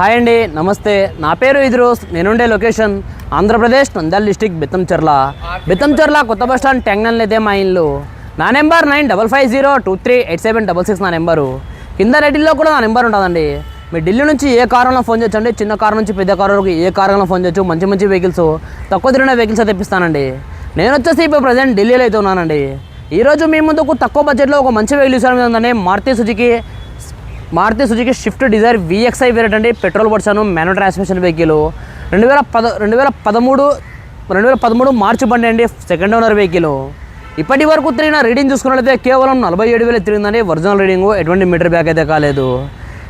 Hi అండి నమస్తే. నా పేరు ఇద్రోస్ నేనుండే లొకేషన్ ఆంధ్రప్రదేశ్ నంద్యాల డిస్టిక్ బెత్తంచెర్ల. బెత్తంచెర్ల కొత్త బస్ స్టాండ్ ట్యాంగ్నల్ అయితే మా ఇల్లు. నా number nine double five zero two three eight seven double six నా నెంబరు. కింద రైటిల్లో కూడా నా నెంబర్ ఉంటుందండి. మీరు ఢిల్లీ నుంచి ఏ కారంలో ఫోన్ చేయొచ్చండి చిన్న కారు నుంచి పెద్ద కారు వరకు ఏ కారంలో ఫోన్ చేయొచ్చు మంచి మంచి వెహికల్స్ తక్కువ తిరిగిన వెహికల్స్ తెప్పిస్తానండి. నేను వచ్చేసి ఇప్పుడు ప్రజెంట్ ఢిల్లీలో అయితే ఉన్నానండి. ఈరోజు మీ ముందుకు తక్కువ బడ్జెట్లో ఒక మంచి వెహికల్ ఇస్తాను ఉందండి Maruti Suzuki Maruti Suzuki Swift Dzire VXi variant అండి petrol version manual transmission vehicle. రెండు వేల పద రెండు వేల పదమూడు రెండు వేల పదమూడు మార్చి బండి అండి సెకండ్ ఓనర్ వెహికల్. ఇప్పటి వరకు తిరిగిన రీడింగ్ చూసుకున్నట్లయితే కేవలం నలభై ఏడు వేలు తిరిగిందండి. ఒరిజినల్ రీడింగ్ ఎటువంటి మీటర్ బ్యాక్ అయితే కాలేదు.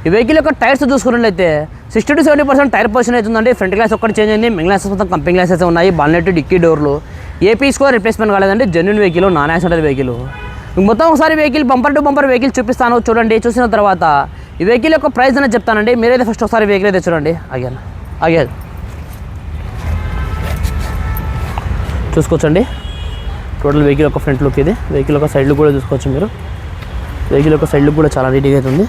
ఈ వెహికల్ యొక్క టైర్స్ చూసుకున్నట్లయితే sixty to seventy percent tyre position అవుతుందండి. ఫ్రంట్ గ్లాస్ ఒక్కటి చేంజ్ అయింది. మిగిలిన గ్లాసెస్ మొత్తం కంపెనీ గ్లాసెస్ ఉన్నాయి. బాల్నెట్ డిక్కీ డోర్లు. ఏపీ స్కోర్ రిప్లేస్మెంట్ కాలేదండి. Genuine vehicle non accident vehicle. మొత్తం ఒకసారి vehicle bumper to bumper vehicle చూపిస్తాను చూడండి. చూసిన తర్వాత ఈ వెహికల్ యొక్క ప్రైస్ అనేది చెప్తానండి. మీరైతే ఫస్ట్ ఒకసారి వెహికల్ అయితే చూడండి. అగేన్ అగేన్ చూసుకోవచ్చండి. టోటల్ వెహికల్ యొక్క ఫ్రంట్ లుక్ ఇది. వెహికల్ యొక్క సైడ్ లుక్ కూడా చూసుకోవచ్చు మీరు. వెహికల్ యొక్క సైడ్ లుక్ కూడా చాలా నీట్గా అయితే ఉంది.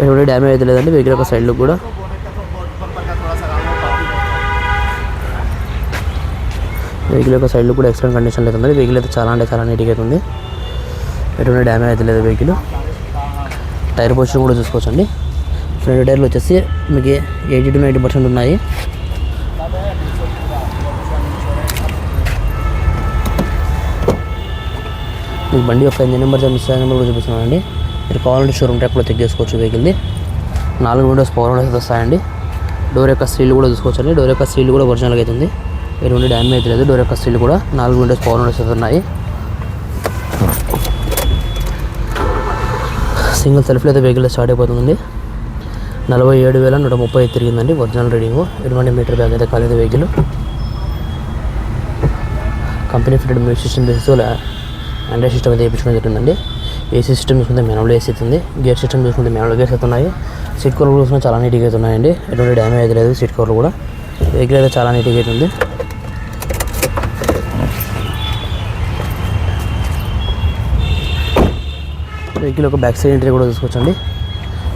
ఎటువంటి డ్యామేజ్ అయితే లేదండి. వెహికల్ యొక్క సైడ్ లుక్ కూడా. వెహికల్ యొక్క సైడ్ లుక్ కూడా ఎక్సలెంట్ కండిషన్లో అయితే ఉంది. వెహికల్ అయితే చాలా అంటే చాలా నీట్గా అయితే ఉంది. ఎటువంటి డ్యామేజ్ అయితే లేదు వెహికల్ టైర్ పొజిషన్ కూడా చూసుకోవచ్చండి. ఫ్రంట్ టైర్లు వచ్చేసి మీకు ఎయిటీ టు నైంటీ పర్సెంట్ ఉన్నాయి. మీకు బండి యొక్క ఇంజన్ నెంబర్ మిస్ నెంబర్ కూడా చూపిస్తున్నానండి. మీరు కావాలంటే షోరూమ్ ట్యాప్లో చెక్ చేసుకోవచ్చు వెహికల్ది నాలుగు విండోస్ పవర్ విండోస్ వస్తాయండి. డోర్ యొక్క సీల్ కూడా చూసుకోవచ్చండి. డోర్ యొక్క సీల్ కూడా ఒరిజినల్గా అవుతుంది ఎటువంటి డ్యామేజ్ అయితే లేదు. డోర్ యొక్క సీల్ కూడా నాలుగు విండోస్ పవర్ విండోస్ అయితే ఉన్నాయి సింగిల్ సెల్ఫ్లో అయితే వెహికల్ స్టార్ట్ అయిపోతుందండి నలభై ఏడు వేల నూట ముప్పై ఐదు తిరిగిందండి ఒరిజినల్ రీడింగ్. ఎటువంటి మీటర్ బ్యాగ్ అయితే కాలేదు vehicle. Company fitted music system basis android system అయితే వేయించుకోవడం జరుగుతుందండి. ఏసీ సిస్టమ్ చూసుకుంటే మెనవల్ ఏసీ అవుతుంది గేర్ సిస్టమ్ చూసుకుంటే మెనవల్ గేర్స్ అవుతున్నాయి సీట్ కవర్లు చూసుకుంటే చాలా నీట్గా అవుతున్నాయండి ఎటువంటి డ్యామేజ్ అయితే లేదు సీట్ కవర్లు కూడా. వెహికల్ అయితే చాలా నీట్గా అవుతుంది వెహికల్ యొక్క బ్యాక్ సైడ్ ఎంట్రీ కూడా చూసుకోవచ్చండి.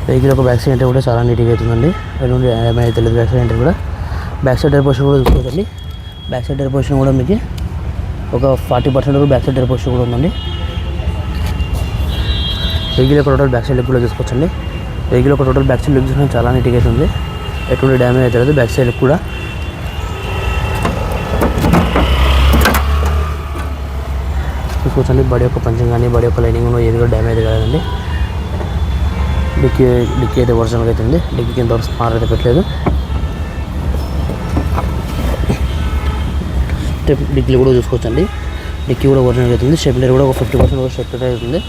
వెహికల్ యొక్క బ్యాక్ సైడ్ ఎంట్రీ కూడా చాలా నీట్గా అవుతుందండి ఎటువంటి డ్యామేజ్ తెలియదు బ్యాక్ సైడ్ ఎంట్రీ కూడా. బ్యాక్ సైడ్ టైర్ పోర్షన్ కూడా చూసుకోవచ్చండి. బ్యాక్ సైడ్ టైర్ పోర్షన్ కూడా మీకు ఒక ఫార్టీ పర్సెంట్ వరకు బ్యాక్ సైడ్ టైర్ పోర్షన్ కూడా ఉందండి. వెహికల్ యొక్క టోటల్ బ్యాక్ సైడ్ లుక్ కూడా చూసుకోవచ్చండి. వెహికల్ యొక్క టోటల్ బ్యాక్ సైడ్ లుక్ చూసిన చాలా నీట్గా అవుతుంది ఎటువంటి డ్యామేజ్ అవుతుంది బ్యాక్ సైడ్ కూడా చూసుకోవచ్చండి బడి యొక్క పంచం కానీ బడి యొక్క లైనింగ్ ఏది కూడా డ్యామేజ్ కాదండి డిక్కీ డిక్కీ అయితే ఒరిజినల్గా అయితే ఉంది డిక్కీకి ఇంతవరకు స్పార్ అయితే పెట్టలేదు. స్టెప్ డిక్కీలు కూడా చూసుకోవచ్చండి. డిక్కీ కూడా ఒరిజినల్ అవుతుంది స్టెప్లర్ కూడా ఒక ఫిఫ్టీ పర్సెంట్ షెప్లర్ అవుతుంది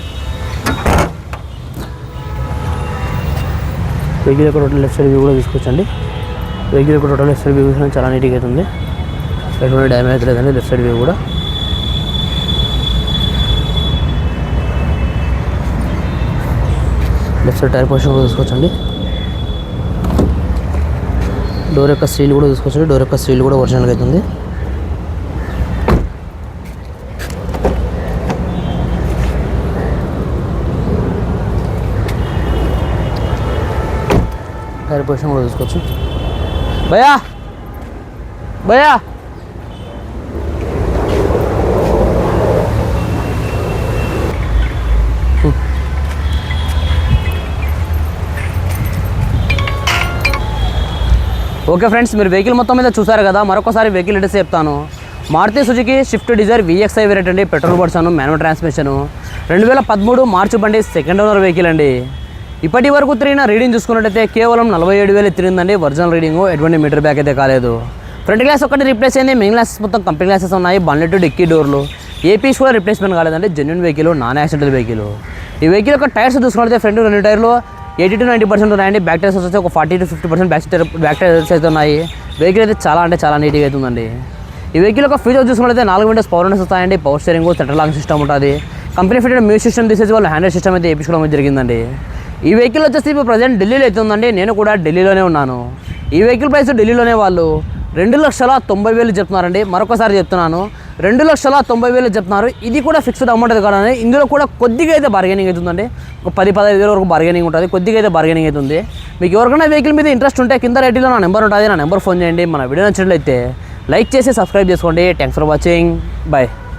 వెహికల్ యొక్క టోటల్ లెఫ్ట్ సైడ్ వ్యూ కూడా చూసుకోవచ్చండి. వెహికల్ యొక్క టోటల్ లెఫ్ట్ సైడ్ వ్యూ చాలా నీట్గా అవుతుంది ఎటువంటి డ్యామేజ్ లేదండి లెఫ్ట్ సైడ్ వ్యూ కూడా. లెఫ్ట్ సైడ్ టైర్ పొజిషన్ కూడా చూసుకోవచ్చండి. డోర్ యొక్క సీల్ కూడా చూసుకోవచ్చండి. డోర్ యొక్క సీల్ కూడా ఒరిజినల్గా అవుతుంది టైర్ పొజిషన్ కూడా చూసుకోవచ్చు. భయా భయా ఓకే ఫ్రెండ్స్ మీరు వెహికల్ మొత్తం మీద చూసారు కదా మరొకసారి వెహికల్ అడ్రస్ చెప్తాను. Maruti Suzuki Swift Dzire VXi variant అండి పెట్రోల్ వర్షన్ మాన్యువల్ ట్రాన్స్మిషన్ రెండు వేల పదమూడు మార్చి బండి సెకండ్ ఓనర్ వెహికల్ అండి. ఇప్పటి వరకు తిరిగిన రీడింగ్ చూసుకున్నట్టయితే కేవలం నలభై ఏడు వేలు తిరిగిందండి ఒరిజినల్ రీడింగ్ ఎటువంటి మీటర్ బ్యాక్ అయితే కాలేదు. ఫ్రంట్ గ్లాస్ ఒకటి రిప్లేస్ అయింది మెయిన్ గ్లాసెస్ మొత్తం కంపెనీ గ్లాసెస్ ఉన్నాయి బండ్లెట్ డిక్కీ డోర్లు ఏపీస్ కూడా రిప్లేస్మెంట్ కాలేదండి genuine vehicle non accidental vehicle ఈ వెహికల్ యొక్క టైర్స్ చూసుకున్నట్లయితే ఫ్రంట్ రెండు టైర్లు ఎయిటీ టు నైంటీ పర్సెంట్ ఉన్నాయండి. బ్యాక్ టైర్స్ వచ్చేసి ఒక forty to fifty percent back tyre back tyres అయితే ఉన్నాయి. వెహికల్ అయితే చాలా అంటే చాలా నీట్గా అవుతుందండి ఈ వెహికల్ ఒక ఫీచర్ చూసుకున్నట్లయితే నాలుగు విండోస్ పవర్ విండోస్ వస్తాయండి. Power steering central lock system ఉంటుంది. కంపెనీ ఫిటెడ్ మ్యూజిక్ సిస్టమ్ తీసేసి వాళ్ళు హ్యాండ్ సిస్టమ్ అయితే వేయించుకోవడం జరిగిందండి. ఈ వెహికల్ వచ్చేసి ఇప్పుడు ప్రజెంట్ ఢిల్లీలో అయితే ఉందండి. నేను కూడా ఢిల్లీలోనే ఉన్నాను. ఈ వెహికల్ ప్రైస్ ఢిల్లీలోనే వాళ్ళు రెండు లక్షల తొంభై వేలు చెప్తున్నారండి. మరొకసారి చెప్తున్నాను. రెండు లక్షల తొంభై వేలు చెప్తున్నారు. ఇది కూడా ఫిక్స్డ్ అమౌంట్ కాదండి. ఇందులో కూడా కొద్దిగా అయితే బార్గెనింగ్ అవుతుందండి ఒక పది పదహైదు వేల వరకు బార్గెనింగ్ ఉంటుంది. కొద్దిగా అయితే బార్గెనింగ్ అవుతుంది మీకు ఎవరికైనా వెహికల్ మీద ఇంట్రెస్ట్ ఉంటే కింద రేటిలో నా నెంబర్ ఉంటుంది. నా నెంబర్ ఫోన్ చేయండి. మన వీడియో నచ్చినట్లయితే లైక్ చేసి సబ్స్క్రైబ్ చేసుకోండి. Thanks for watching bye